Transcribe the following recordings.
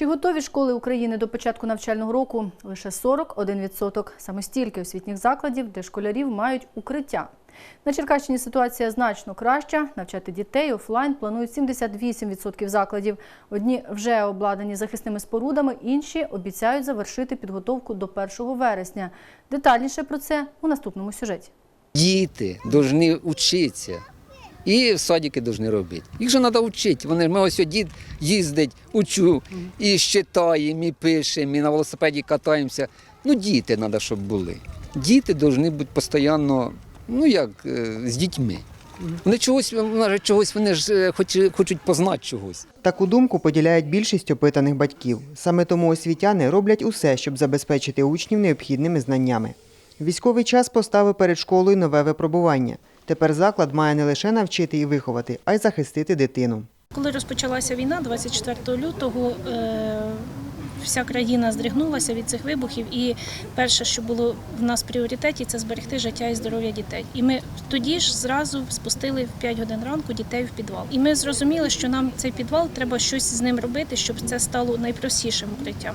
Чи готові школи України до початку навчального року? Лише 41%. Саме стільки освітніх закладів, де школярів мають укриття. На Черкащині ситуація значно краща. Навчати дітей офлайн планують 78% закладів. Одні вже обладнані захисними спорудами, інші обіцяють завершити підготовку до 1 вересня. Детальніше про це у наступному сюжеті. Діти повинні вчитися. І в садики повинні робити. Їх же треба вчити. Вони ми ось дід їздить, учу, і читаємо, і пишемо, і на велосипеді катаємося. Ну, діти треба, щоб були. Діти повинні бути постійно, ну як, е, з дітьми. Вони чогось, може, чогось вони ж е, хоч- хочуть познати чогось. Таку думку поділяють більшість опитаних батьків. Саме тому освітяни роблять усе, щоб забезпечити учнів необхідними знаннями. Військовий час поставив перед школою нове випробування. Тепер заклад має не лише навчити і виховати, а й захистити дитину. Коли розпочалася війна, 24 лютого, е, вся країна здригнулася від цих вибухів, і перше, що було в нас в пріоритеті, це зберегти життя і здоров'я дітей. І ми тоді ж зразу спустили в 5 годин ранку дітей в підвал. І ми зрозуміли, що нам цей підвал треба щось з ним робити, щоб це стало найпростішим укриттям.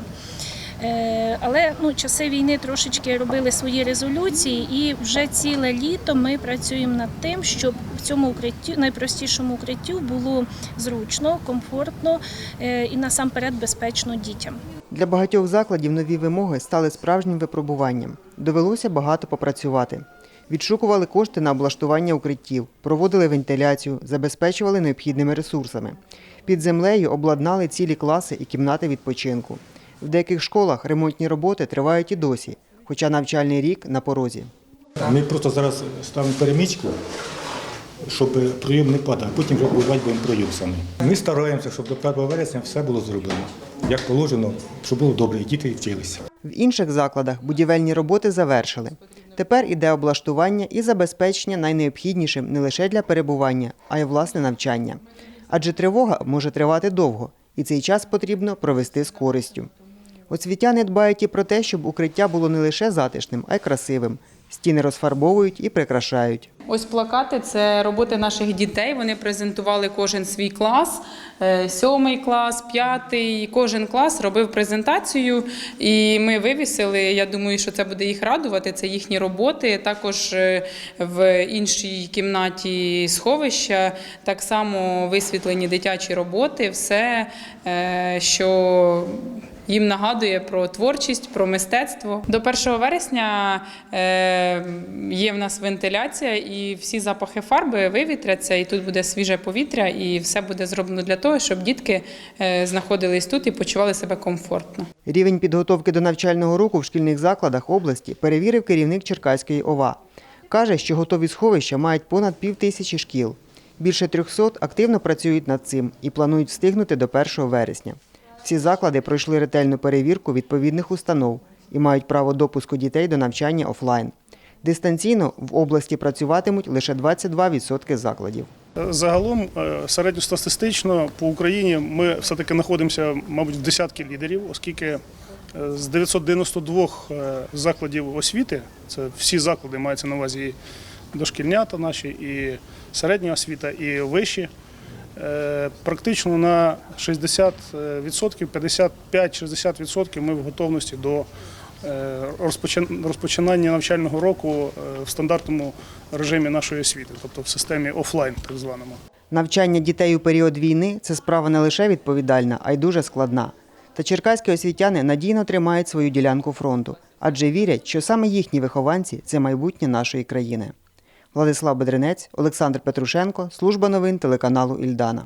Е, Але ну, часи війни трошечки робили свої резолюції, і вже ціле літо ми працюємо над тим, щоб в цьому укритті, найпростішому укриттю було зручно, комфортно е, і насамперед безпечно дітям. Для багатьох закладів нові вимоги стали справжнім випробуванням. Довелося багато попрацювати. Відшукували кошти на облаштування укриттів, проводили вентиляцію, забезпечували необхідними ресурсами. Під землею обладнали цілі класи і кімнати відпочинку. В деяких школах ремонтні роботи тривають і досі, хоча навчальний рік на порозі. Ми просто зараз ставимо перемичку, щоб прийом не падав, потім вже будувати будемо прийом самі. Ми стараємося, щоб до 1 вересня все було зроблено, як положено, щоб було добре, і діти вчилися. В інших закладах будівельні роботи завершили. Тепер іде облаштування і забезпечення найнеобхіднішим не лише для перебування, а й власне навчання. Адже тривога може тривати довго, і цей час потрібно провести з користю. Освітяни дбають і про те, щоб укриття було не лише затишним, а й красивим. Стіни розфарбовують і прикрашають. Ось плакати це роботи наших дітей. Вони презентували кожен свій клас, е, сьомий клас, п'ятий. Кожен клас робив презентацію, і ми вивісили. Я думаю, що це буде їх радувати. Це їхні роботи. Також е, в іншій кімнаті сховища так само висвітлені дитячі роботи. Все, е, що їм нагадує про творчість, про мистецтво. До 1 вересня е, є в нас вентиляція, і всі запахи фарби вивітряться, і тут буде свіже повітря, і все буде зроблено для того, щоб дітки е, знаходились тут і почували себе комфортно. Рівень підготовки до навчального року в шкільних закладах області перевірив керівник Черкаської ОВА. Каже, що готові сховища мають понад пів тисячі шкіл. Більше 300 активно працюють над цим і планують встигнути до 1 вересня. Всі заклади пройшли ретельну перевірку відповідних установ і мають право допуску дітей до навчання офлайн. Дистанційно в області працюватимуть лише 22% закладів. Загалом е, середньостатистично по Україні ми все-таки знаходимося, мабуть, в десятки лідерів, оскільки е, з 992 е, закладів освіти, це всі заклади мається на увазі і дошкільнята наші, і середня освіта, і вищі. Е, Практично на 60%, 55-60% ми в готовності до е, розпочинання навчального року е, в стандартному режимі нашої освіти, тобто в системі офлайн, так званому. Навчання дітей у період війни це справа не лише відповідальна, а й дуже складна. Та черкаські освітяни надійно тримають свою ділянку фронту, адже вірять, що саме їхні вихованці це майбутнє нашої країни. Владислав Бедренець, Олександр Петрушенко, служба новин телеканалу Ільдана.